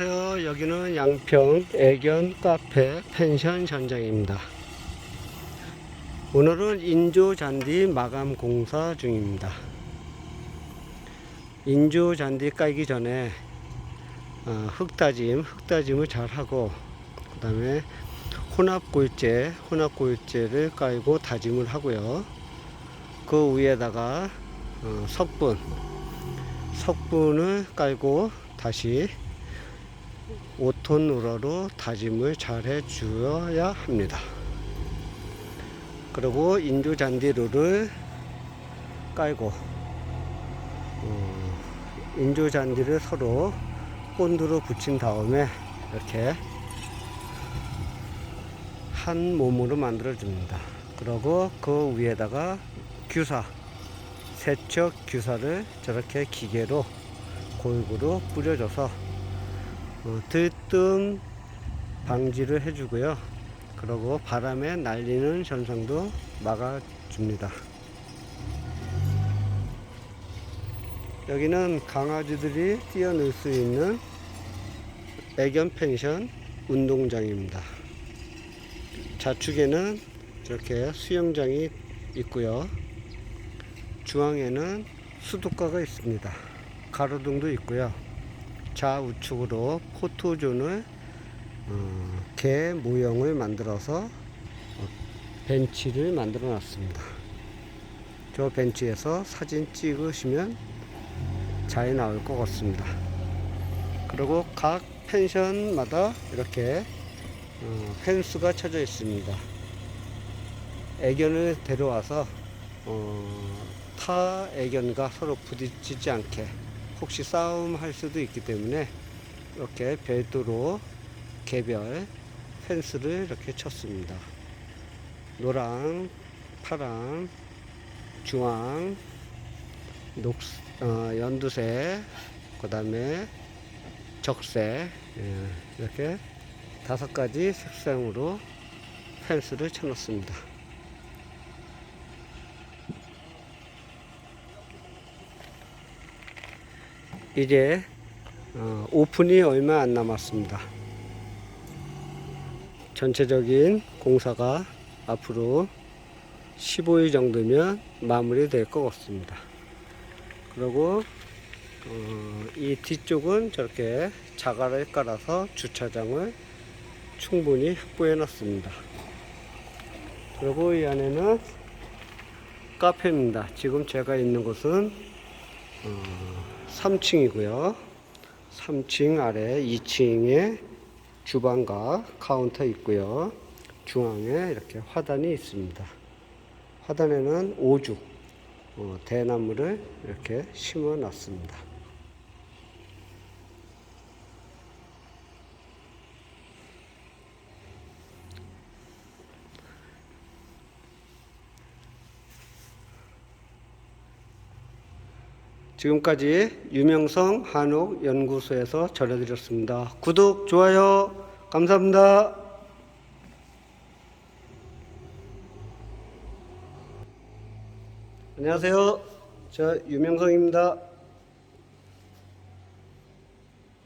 안녕하세요. 여기는 양평 애견 카페 펜션 현장입니다. 오늘은 인조 잔디 마감 공사 중입니다. 인조 잔디 깔기 전에 어, 흙다짐, 흙다짐을 잘 하고 그 다음에 혼합 골재, 혼합 골재를 깔고 다짐을 하고요. 그 위에다가 어, 석분, 석분을 깔고 다시 5톤 우러로 다짐을 잘 해주어야 합니다. 그리고 인조 잔디루를 깔고 어, 인조 잔디를 서로 본드로 붙인 다음에 이렇게 한 몸으로 만들어 줍니다. 그리고 그 위에다가 규사 세척 규사를 저렇게 기계로 골고루 뿌려줘서 어, 들뜸 방지를 해주고요. 그리고 바람에 날리는 현상도 막아줍니다. 여기는 강아지들이 뛰어놀 수 있는 애견 펜션 운동장입니다. 좌측에는 이렇게 수영장이 있고요. 중앙에는 수도가가 있습니다. 가로등도 있고요. 좌우측으로 포토존을 어, 개 모형을 만들어서 어, 벤치를 만들어 놨습니다. 저 벤치에서 사진 찍으시면 잘 나올 것 같습니다. 그리고 각 펜션마다 이렇게 어, 펜스가 쳐져 있습니다. 애견을 데려와서 어, 타 애견과 서로 부딪히지 않게 혹시 싸움할 수도 있기 때문에 이렇게 별도로 개별 펜스를 이렇게 쳤습니다. 노랑, 파랑, 주황, 녹, 어, 연두색, 그 다음에 적색, 예, 이렇게 다섯 가지 색상으로 펜스를 쳐놓습니다. 이제 어, 오픈이 얼마 안 남았습니다. 전체적인 공사가 앞으로 15일 정도면 마무리될 것 같습니다. 그리고 어, 이 뒤쪽은 저렇게 자갈을 깔아서 주차장을 충분히 확보해 놨습니다. 그리고 이 안에는 카페입니다. 지금 제가 있는 곳은 어, 3층이고요. 3층 아래 2층에 주방과 카운터 있고요. 중앙에 이렇게 화단이 있습니다. 화단에는 오죽 어, 대나무를 이렇게 심어 놨습니다. 지금까지 유명성 한옥 연구소에서 전해드렸습니다. 구독, 좋아요, 감사합니다. 안녕하세요. 저 유명성입니다.